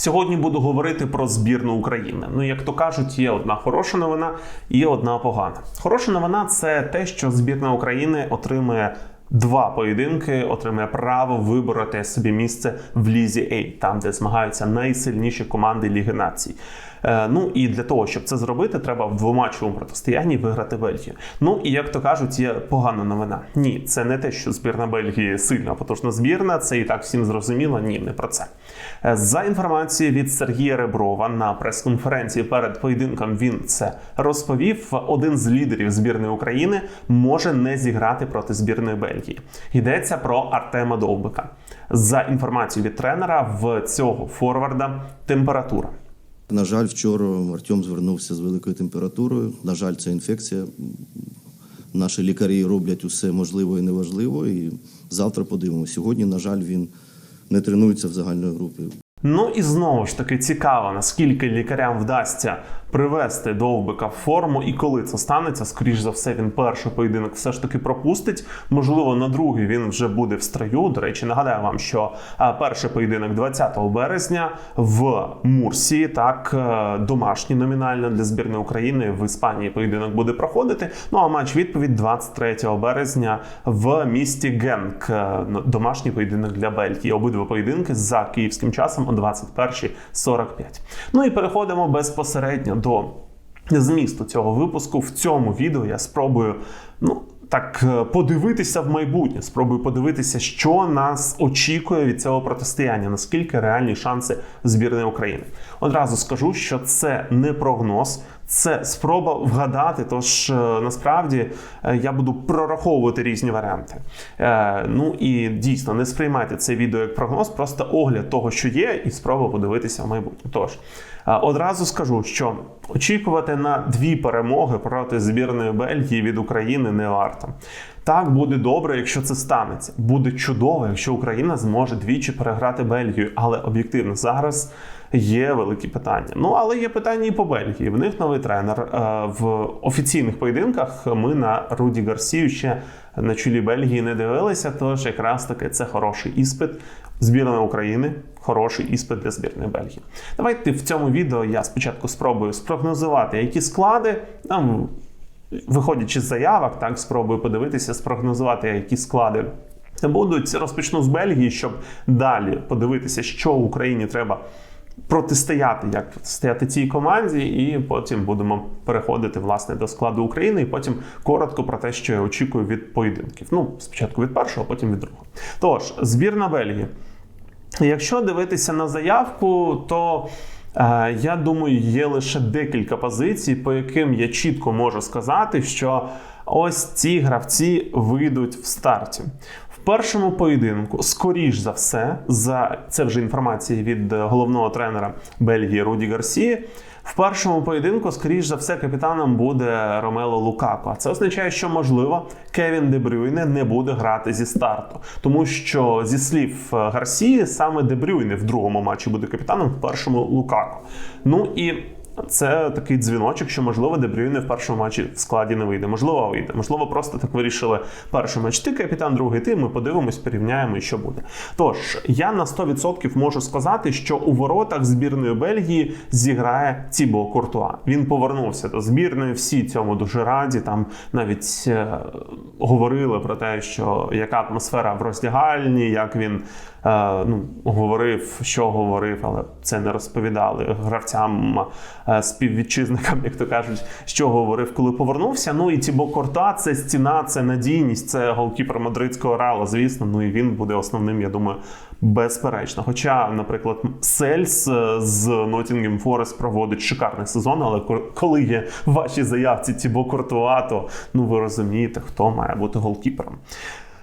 Сьогодні буду говорити про збірну України. Ну, як то кажуть, є одна хороша новина і одна погана. Хороша новина це те, що збірна України отримує. Два поєдинки отримує право вибороти собі місце в лізі А, там де змагаються найсильніші команди Ліги Націй. Е, ну і для того, щоб це зробити, треба в двоматчевому протистоянні виграти Бельгію. Ну і як то кажуть, є погана новина. Ні, це не те, що збірна Бельгії сильна потужна збірна. Це і так всім зрозуміло. Ні, не про це. Е, За інформацією від Сергія Реброва на прес-конференції перед поєдинком він це розповів. Один з лідерів збірної України може не зіграти проти збірної Бельгії. Йдеться про Артема Довбика. За інформацією від тренера, в цього форварда температура. На жаль, вчора Артем звернувся з великою температурою. На жаль, це інфекція. Наші лікарі роблять усе можливе і неважливо. І завтра подивимося. Сьогодні, на жаль, він не тренуються в загальної групи. Ну і знову ж таки цікаво, наскільки лікарям вдасться привести довбика в форму, і коли це станеться, скоріш за все, він перший поєдинок все ж таки пропустить. Можливо, на другий він вже буде в строю. До речі, нагадаю вам, що перший поєдинок 20 березня в Мурсії, так е, домашній номінально для збірної України в Іспанії поєдинок буде проходити. Ну а матч відповідь 23 березня в місті Генк. е, Домашній поєдинок для Бельгії. Обидва поєдинки за київським часом о 21.45. Ну і переходимо безпосередньо до змісту цього випуску. В цьому відео я спробую. Ну, так е, подивитися в майбутнє, спробую подивитися, що нас очікує від цього протистояння, наскільки реальні шанси збірної України. Одразу скажу, що це не прогноз, це спроба вгадати. Тож е, насправді е, я буду прораховувати різні варіанти. Е, Ну і дійсно не сприймайте це відео як прогноз, просто огляд того, що є, і спроба подивитися в майбутнє. Тож одразу скажу, що очікувати на дві перемоги проти збірної Бельгії від України не варто. Так буде добре, якщо це станеться. Буде чудово, якщо Україна зможе двічі переграти Бельгію. Але об'єктивно зараз є великі питання. Ну але є питання і по Бельгії. В них новий тренер Е, в офіційних поєдинках. Ми на Руді Гарсію ще на чолі Бельгії не дивилися. Тож якраз таки це хороший іспит. Збірна України хороший іспит для збірної Бельгії. Давайте в цьому відео я спочатку спробую спрогнозувати, які склади там. Виходячи з заявок, так спробую подивитися, спрогнозувати, які склади будуть. Розпочну з Бельгії, щоб далі подивитися, що Україні треба протистояти, як протистояти цій команді, і потім будемо переходити власне до складу України. І потім коротко про те, що я очікую від поєдинків. Ну, спочатку від першого, потім від другого. Тож, збірна Бельгії. Якщо дивитися на заявку, то е, я думаю, є лише декілька позицій, по яким я чітко можу сказати, що ось ці гравці вийдуть в старті. Першому поєдинку, скоріш за все, за це вже інформація від е, головного тренера Бельгії Руді Гарсії. В першому поєдинку, скоріш за все, капітаном буде Ромело Лукако. Це означає, що можливо Кевін Де Брюйне не буде грати зі старту, тому що зі слів е, Гарсії саме Де Брюйне в другому матчі буде капітаном, в першому Лукако. Ну і це такий дзвіночок, що можливо Де Брюйне в першому матчі в складі не вийде. Можливо, вийде. Можливо, просто так вирішили перший матч. Ти капітан, другий ти. Ми подивимось, порівняємо що буде. Тож я на 100% можу сказати, що у воротах збірної Бельгії зіграє Тібо Куртуа. Він повернувся до збірної. Всі цьому дуже раді. Там навіть е, говорили про те, що яка атмосфера в роздягальні, як він ну, говорив, що говорив, але це не розповідали гравцям, е, співвітчизникам, як то кажуть, що говорив, коли повернувся. Ну і Тібо Корта це стіна, це надійність, це голкіпер мадридського реала, звісно. Ну і він буде основним, я думаю, безперечно. Хоча, наприклад, Сельс е, з Ноттінгем Форест проводить шикарний сезон, але коли є в вашій заявці Тібо Кортуа, то ну ви розумієте, хто має бути голкіпером.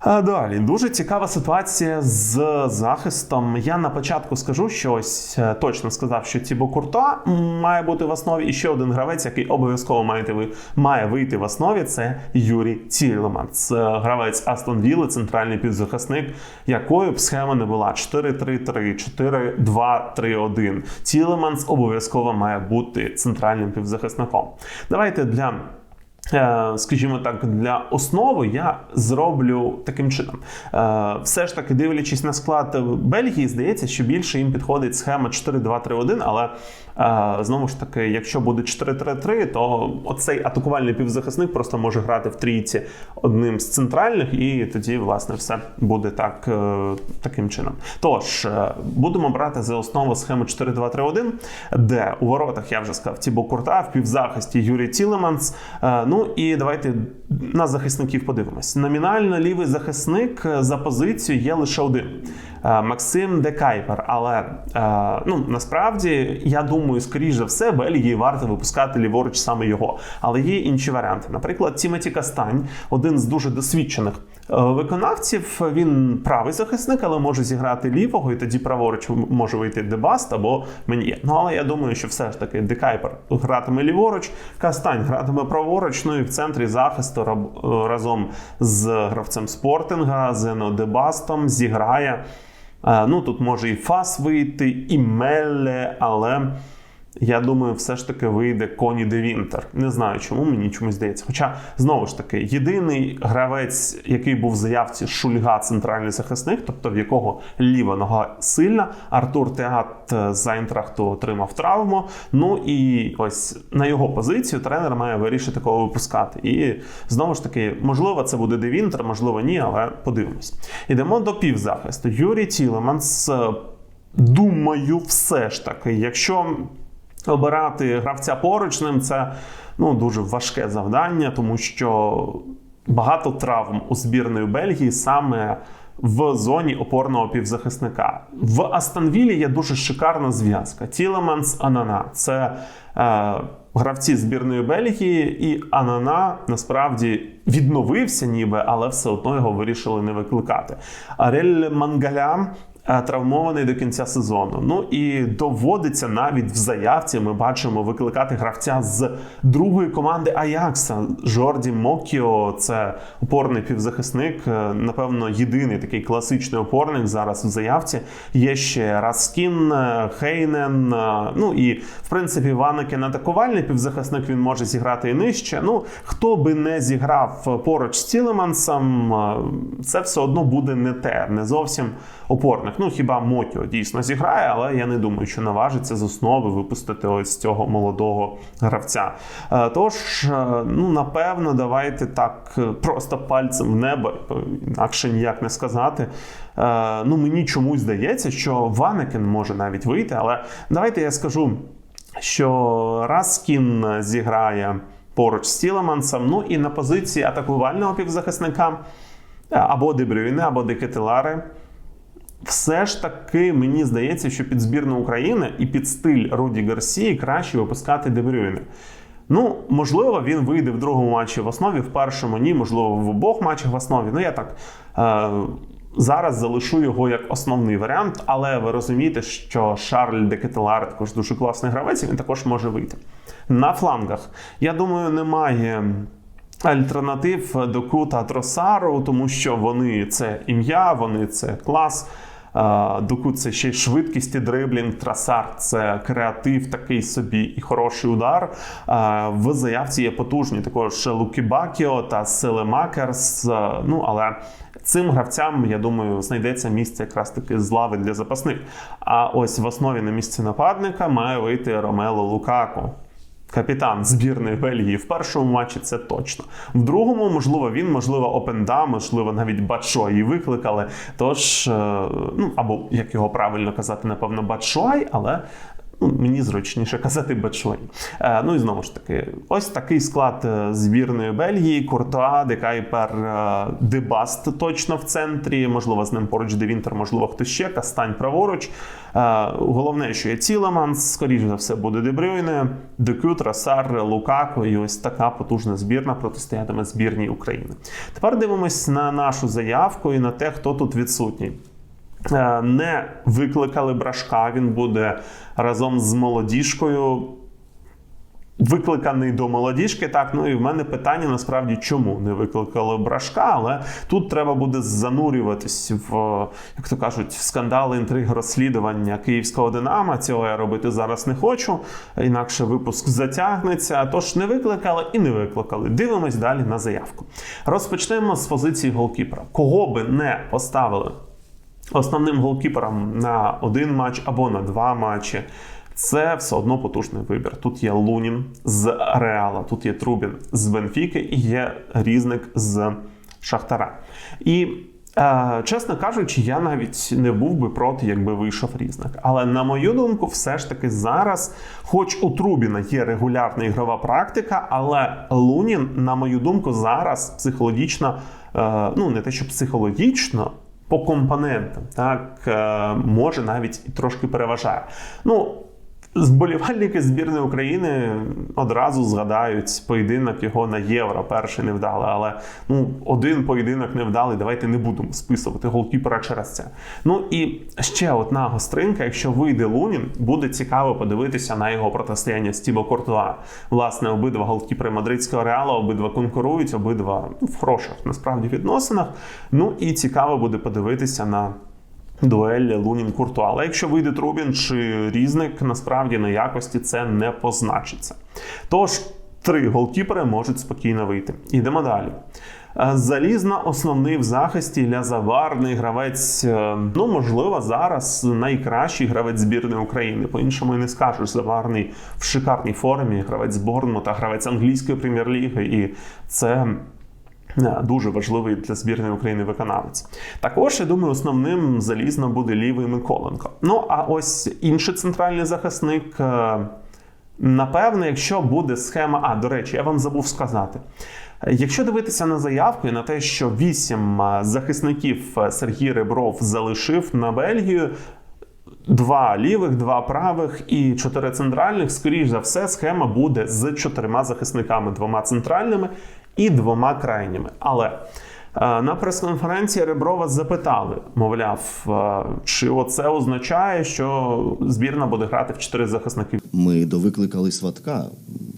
А далі дуже цікава ситуація з захистом. Я на початку скажу, що ось е, точно сказав, що Тібо Куртуа має бути в основі. І ще один гравець, який обов'язково маєте ви має вийти в основі. Це Юрій Тілеманс, Е, гравець Астон Вілли, центральний півзахисник, якою б схема не була 4-3-3, 4-2-3-1. Тілеманс обов'язково має бути центральним півзахисником. Давайте для е, Скажімо так, для основи я зроблю таким чином. Е, Все ж таки, дивлячись на склад Бельгії, здається, що більше їм підходить схема 4-2-3-1, але е, знову ж таки, якщо буде 4-3-3, то оцей атакувальний півзахисник просто може грати в трійці одним з центральних, і тоді, власне, все буде так, е, таким чином. Тож, е, будемо брати за основу схему 4-2-3-1, де у воротах я вже сказав Тібо Курта, в півзахисті Юрій Тілеманс. Е, Ну і давайте на захисників подивимось. Номінально лівий захисник е, за позицію є лише один. Е, Максим Декайпер. Але е, ну насправді я думаю, скоріш за все, Бельгії варто випускати ліворуч саме його. Але є інші варіанти. Наприклад, Тімоті Кастань, один з дуже досвідчених виконавців. Він правий захисник, але може зіграти лівого, і тоді праворуч може вийти Дебаст або Мен'є. Ну але я думаю, що все ж таки Декайпер гратиме ліворуч, Кастань гратиме праворуч. Ну і в центрі захисту е, разом з гравцем спортинга, Зено Дебастом зіграє. Е, Ну, тут може і Фас вийти, і Мелле, але я думаю, все ж таки вийде Коні де Вінтер. Не знаю, чому мені чомусь здається. Хоча, знову ж таки, єдиний гравець, який був в заявці Шульга, центральний захисник, тобто в якого ліва нога сильна, Артур Теат з Айнтрахту отримав травму. Ну і ось на його позицію тренер має вирішити кого випускати. І знову ж таки, можливо, це буде де Вінтер, можливо, ні, але подивимось. Ідемо до півзахисту. Юрій Тілеманс. е, Думаю, все ж таки, якщо обирати гравця поруч ним, це ну, дуже важке завдання, тому що багато травм у збірної Бельгії саме в зоні опорного півзахисника. В Астанвілі є дуже шикарна зв'язка. Тілеманс Анана. Це е, гравці збірної Бельгії, і Анана насправді відновився, ніби, але все одно його вирішили не викликати. Арель Мангаля травмований до кінця сезону. Ну і доводиться навіть в заявці. Ми бачимо викликати гравця з другої команди Аякса. Жорді Мокіо, це опорний півзахисник. е, Напевно, єдиний такий класичний опорник зараз в заявці. Є ще Раскін, е, Хейнен. е, Ну і в принципі Ваникен атакувальний півзахисник. Він може зіграти і нижче. Ну хто би не зіграв поруч з Тілемансом, е, це все одно буде не те, не зовсім опорник. Ну хіба Мотіо дійсно зіграє, але я не думаю, що наважиться з основи випустити ось цього молодого гравця. Е, Тож, е, ну напевно, давайте так е, просто пальцем в небо, інакше ніяк не сказати. Ну мені чомусь здається, що Ванекен може навіть вийти, але давайте я скажу, що Раскін зіграє поруч з Тілемансом. Ну і на позиції атакувального півзахисника або Дебрюйне, або Декетелари. Все ж таки мені здається, що під збірну України і під стиль Руді Гарсії краще випускати Дебрюйне. Ну, можливо, він вийде в другому матчі в основі, в першому ні, можливо, в обох матчах в основі. Ну, я так е, зараз залишу його як основний варіант, але ви розумієте, що Шарль де Кетелар також дуже класний гравець, і він також може вийти. На флангах, я думаю, немає. Альтернатив до Кута Тросару, тому що вони це ім'я, вони це клас. Доку це ще й швидкість і дриблінг, трасар це креатив, такий собі і хороший удар. В заявці є потужні також Лукі Бакіо та Селемакерс. Ну але цим гравцям, я думаю, знайдеться місце якраз таки з лави для запасних. А ось в основі на місці нападника має вийти Ромело Лукако. Капітан збірної Бельгії в першому матчі це точно. В другому, можливо, він, можливо, Опенда, можливо, навіть Батшой викликали. Тож, е, ну або як його правильно казати, напевно, Батшой, але. Ну, мені зручніше казати Батшой. Е, ну і знову ж таки, ось такий склад е, збірної Бельгії: Куртуа, Декайпер, е, Дебаст точно в центрі. Можливо, з ним поруч Девінтер, можливо, хтось ще, Кастань праворуч. Головне, що є Цілеманс, скоріш за все, буде Дебрюйне, Декют, Расар, Лукако. І ось така потужна збірна протистоятиме збірній України. Тепер дивимось на нашу заявку і на те, хто тут відсутній. Е, Не викликали брашка, він буде разом з молодіжкою. Викликаний до молодіжки, так ну і в мене питання насправді, чому не викликали брашка, але тут треба буде занурюватись в, як то кажуть, в скандали, інтриги, розслідування київського динамо. Цього я робити зараз не хочу, інакше випуск затягнеться. Тож не викликали і не викликали. Дивимось далі на заявку. Розпочнемо з позиції голкіпера. Кого би не поставили основним голкіпером на один матч або на два матчі. Це все одно потужний вибір. Тут є Лунін з Реала, тут є Трубін з Бенфіки і є різник з Шахтара. І е, чесно кажучи, я навіть не був би проти, якби вийшов різник. Але на мою думку, все ж таки зараз, хоч у Трубіна є регулярна ігрова практика, але Лунін, на мою думку, зараз психологічно, е, ну не те, що психологічно по компонентам, так е, може навіть трошки переважає. Ну, Зболівальники збірної України одразу згадають поєдинок його на євро. Перший невдалий, але ну один поєдинок невдалий. Давайте не будемо списувати голкіпера через це. Ну і ще одна гостринка. Якщо вийде Лунін, буде цікаво подивитися на його протистояння з Тібо Кортуа. Власне, обидва голкіпери мадридського реала, обидва конкурують, обидва ну, в хороших насправді відносинах. Ну і цікаво буде подивитися на. Дуель Лунін Куртуа. Але якщо вийде Трубін чи різник, насправді на якості це не позначиться. Тож три голкіпери можуть спокійно вийти. Йдемо далі. Е, Залізна основний в захисті Ілля Заварний гравець, е, ну можливо, зараз найкращий гравець збірної України. По-іншому і не скажеш. Заварний в шикарній формі, гравець Борнмута, гравець англійської прем'єр-ліги, і це Дуже важливий для збірної України виконавець. Також я думаю, основним залізно буде лівий Миколенко. Ну а ось інший центральний захисник. е, Напевно, якщо буде схема. А, до речі, я вам забув сказати. Е, Якщо дивитися на заявку і на те, що вісім е, захисників е, Сергій Ребров залишив на Бельгію, два лівих, два правих і чотири центральних, скоріш за все, схема буде з чотирма захисниками, двома центральними і двома крайніми. Але е, на прес-конференції Реброва запитали, мовляв, е, чи оце означає, що збірна буде грати в чотири захисники Ми довикликали сватка.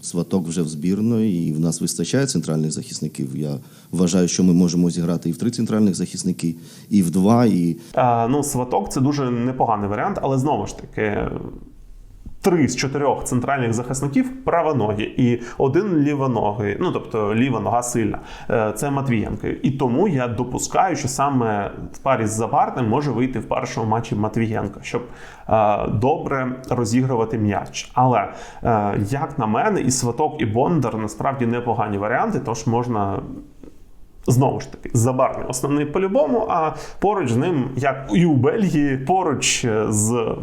Сваток вже в збірної, і в нас вистачає центральних захисників. Я вважаю, що ми можемо зіграти і в три центральних захисники, і в два, і Е, ну, сваток це дуже непоганий варіант, але знову ж таки. Три з чотирьох центральних захисників правоногі і один лівоногий, ну тобто ліва нога сильна. Е, Це Матвієнко. І тому я допускаю, що саме в парі з Забарним може вийти в першому матчі Матвієнко, щоб е, добре розігрувати м'яч. Але е, як на мене, і Сваток, і Бондар насправді непогані варіанти, тож можна Знову ж таки, забарний основний по-любому, а поруч з ним, як і у Бельгії, поруч з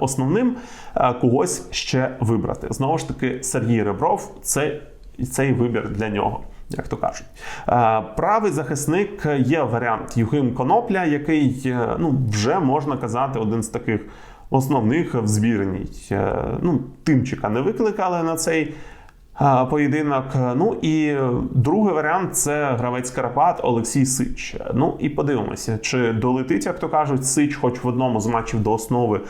основним е, когось ще вибрати. Знову ж таки, Сергій Ребров це цей вибір для нього. Як то кажуть, Е, правий захисник є варіант Юхим Конопля, який е, ну вже можна казати один з таких основних в збірній. Е, Ну, Тимчика не викликали на цей поєдинок. Ну і другий варіант це гравець Карпат Олексій Сич. Ну і подивимося, чи долетить, як то кажуть, Сич, хоч в одному з матчів до основи.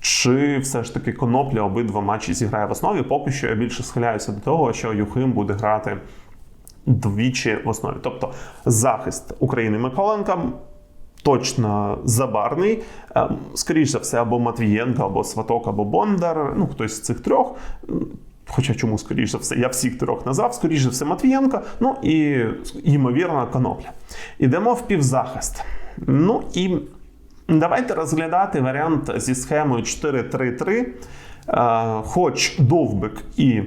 Чи все ж таки конопля обидва матчі зіграє в основі? Поки що я більше схиляюся до того, що Юхим буде грати двічі в основі. Тобто захист України Миколенка точно забарний. Ем, Скоріше за все, або Матвієнко, або Сваток, або Бондар. Ну, хтось з цих трьох. Хоча чому, скоріш за все, я всіх трьох назвав, скоріш за все, Матвієнко, ну і ймовірно, конопля. Ідемо в півзахист. Ну і давайте розглядати варіант зі схемою 4-3-3. Е, Хоч довбик і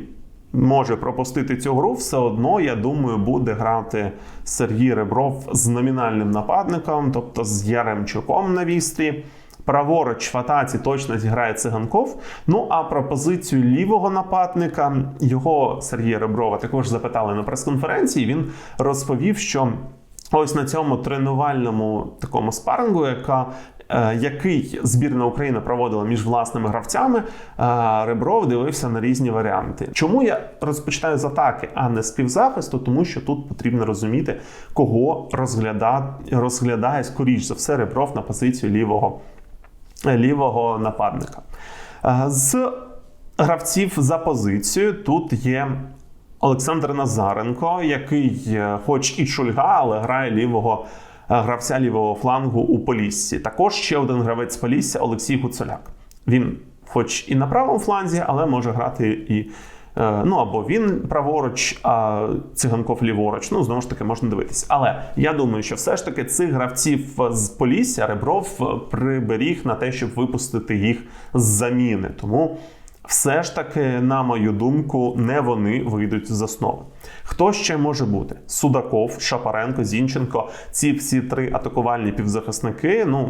може пропустити цю гру, все одно, я думаю, буде грати Сергій Ребров з номінальним нападником, тобто з Яремчуком на вістрі. Праворуч в атаці точно зіграє циганков. Ну а про позицію лівого нападника його Сергія Реброва також запитали на прес-конференції. Він розповів, що ось на цьому тренувальному такому спарингу, яка е, який збірна України проводила між власними гравцями, е, Ребров дивився на різні варіанти. Чому я розпочинаю з атаки, а не з півзахисту? Тому що тут потрібно розуміти, кого розглядає, розглядає скоріш за все Ребров на позицію лівого лівого нападника. Е, З гравців за позицію тут є Олександр Назаренко, який, е, хоч і шульга, але грає лівого е, гравця лівого флангу у Поліссі. Також ще один гравець Полісся Олексій Гуцуляк. Він, хоч і на правому фланзі, але може грати і. Е, Ну або він праворуч, а циганков ліворуч. Ну знову ж таки можна дивитись. Але я думаю, що все ж таки цих гравців з Полісся Ребров приберіг на те, щоб випустити їх з заміни. Тому все ж таки, на мою думку, не вони вийдуть з основи. Хто ще може бути? Судаков, Шапаренко, Зінченко. Ці всі три атакувальні півзахисники. Ну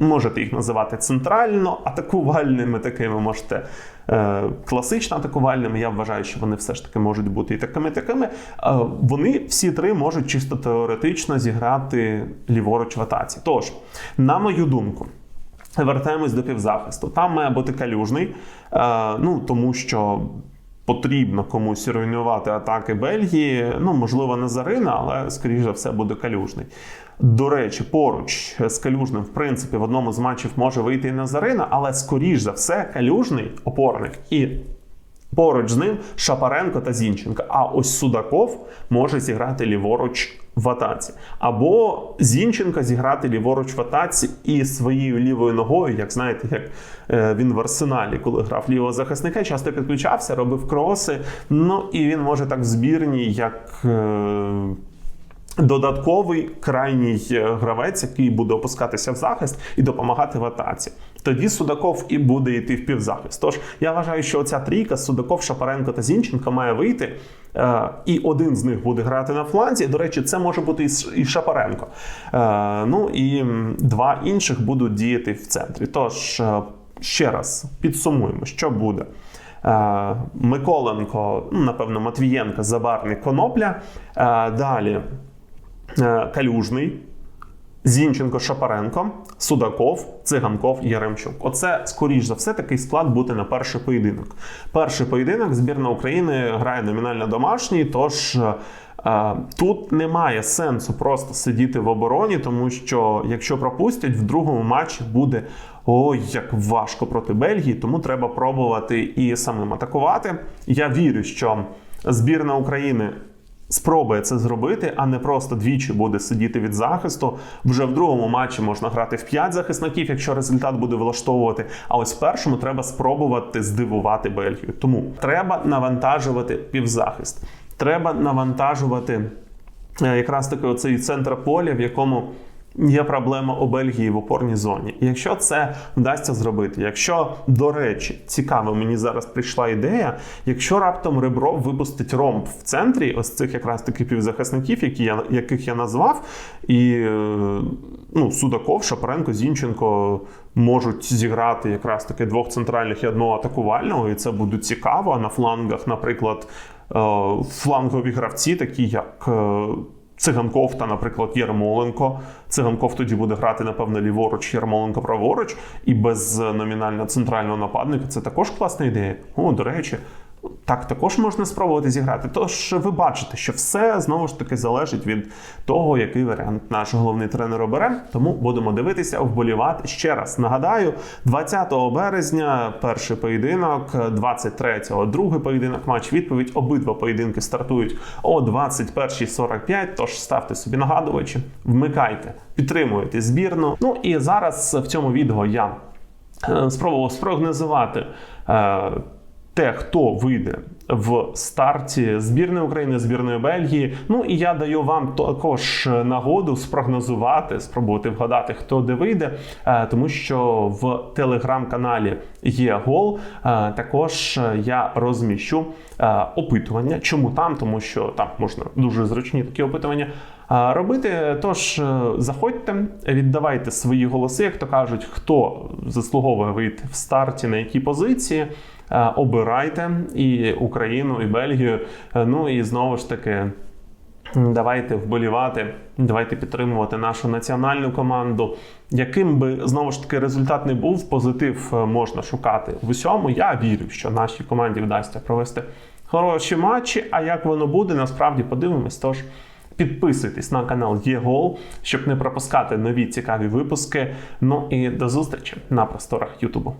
можете їх називати центрально атакувальними, такими можете е, класично атакувальними. Я вважаю, що вони все ж таки можуть бути і такими, такими. Е, вони всі три можуть чисто теоретично зіграти ліворуч в атаці. Тож, на мою думку. Вертаємось до півзахисту. Там має бути калюжний, е, ну тому що потрібно комусь руйнувати атаки Бельгії. Ну, можливо, не Зарина, але скоріш за все буде калюжний. До речі, поруч з калюжним, в принципі, в одному з матчів може вийти і Назарина, але скоріш за все, калюжний опорник і Поруч з ним Шапаренко та Зінченко. А ось Судаков може зіграти ліворуч в атаці. Або Зінченко зіграти ліворуч в атаці і своєю лівою ногою, як знаєте, як е, він в арсеналі, коли грав лівого захисника, часто підключався, робив кроси. Ну і він може так в збірній, як. е, Додатковий крайній е, гравець, який буде опускатися в захист і допомагати в атаці. Тоді Судаков і буде йти в півзахист. Тож я вважаю, що оця трійка Судаков, Шапаренко та Зінченко має вийти, е, і один з них буде грати на фланзі. До речі, це може бути і Шапаренко. Е, Ну і два інших будуть діяти в центрі. Тож е, ще раз підсумуємо, що буде. Миколенко, ну, напевно, Матвієнко, Забарний, Конопля. Далі Калюжний, Зінченко, Шапаренко, Судаков, Циганков, Яремчук. Оце, скоріш за все, такий склад буде на перший поєдинок. Перший поєдинок збірна України грає номінально домашній, тож. е, е, Тут немає сенсу просто сидіти в обороні, тому що якщо пропустять, в другому матчі буде ой, як важко проти Бельгії, тому треба пробувати і самим атакувати. Я вірю, що збірна України спробує це зробити, а не просто двічі буде сидіти від захисту. Вже в другому матчі можна грати в 5 захисників, якщо результат буде влаштовувати. А ось в першому треба спробувати здивувати Бельгію. Тому треба навантажувати півзахист. Треба навантажувати е, якраз таки оцей центр поля, в якому. Є проблема у Бельгії в опорній зоні. Якщо це вдасться зробити, якщо, до речі, цікаво, мені зараз прийшла ідея, якщо раптом Ребров випустить ромб в центрі ось цих якраз таки півзахисників, які я, яких я назвав, і е, ну, Судаков, Шапаренко, Зінченко можуть зіграти якраз таки двох центральних і одного атакувального, і це буде цікаво. А на флангах, наприклад, е, флангові гравці, такі як. Е, Циганков та, наприклад, Ярмоленко. Циганков тоді буде грати, напевно, ліворуч, Ярмоленко праворуч, і без номінально центрального нападника це також класна ідея. О, до речі, так також можна спробувати зіграти. Тож ви бачите, що все знову ж таки залежить від того, який варіант наш головний тренер обере. Тому будемо дивитися, вболівати. Ще раз нагадаю: 20 березня перший поєдинок, 23-го другий поєдинок, матч відповідь. Обидва поєдинки стартують о 21.45. Тож ставте собі нагадувачі, вмикайте, підтримуйте збірну. Ну і зараз в цьому відео я е, спробував спрогнозувати. Те, хто вийде в старті збірної України, збірної Бельгії. Ну і я даю вам також нагоду спрогнозувати, спробувати вгадати, хто де вийде, е, тому що в телеграм-каналі є гол. Е, Також я розміщу е, опитування. Чому там? Тому що там можна дуже зручні такі опитування. Робити, тож е, заходьте, віддавайте свої голоси, як то кажуть, хто заслуговує вийти в старті, на якій позиції. Е, Обирайте і Україну, і Бельгію. Е, Ну і знову ж таки. Давайте вболівати, давайте підтримувати нашу національну команду. Яким би знову ж таки результат не був, позитив можна шукати в усьому. Я вірю, що нашій команді вдасться провести хороші матчі. А як воно буде, насправді подивимось. Тож підписуйтесь на канал ЄГОЛ, щоб не пропускати нові цікаві випуски. Ну і до зустрічі на просторах Ютубу.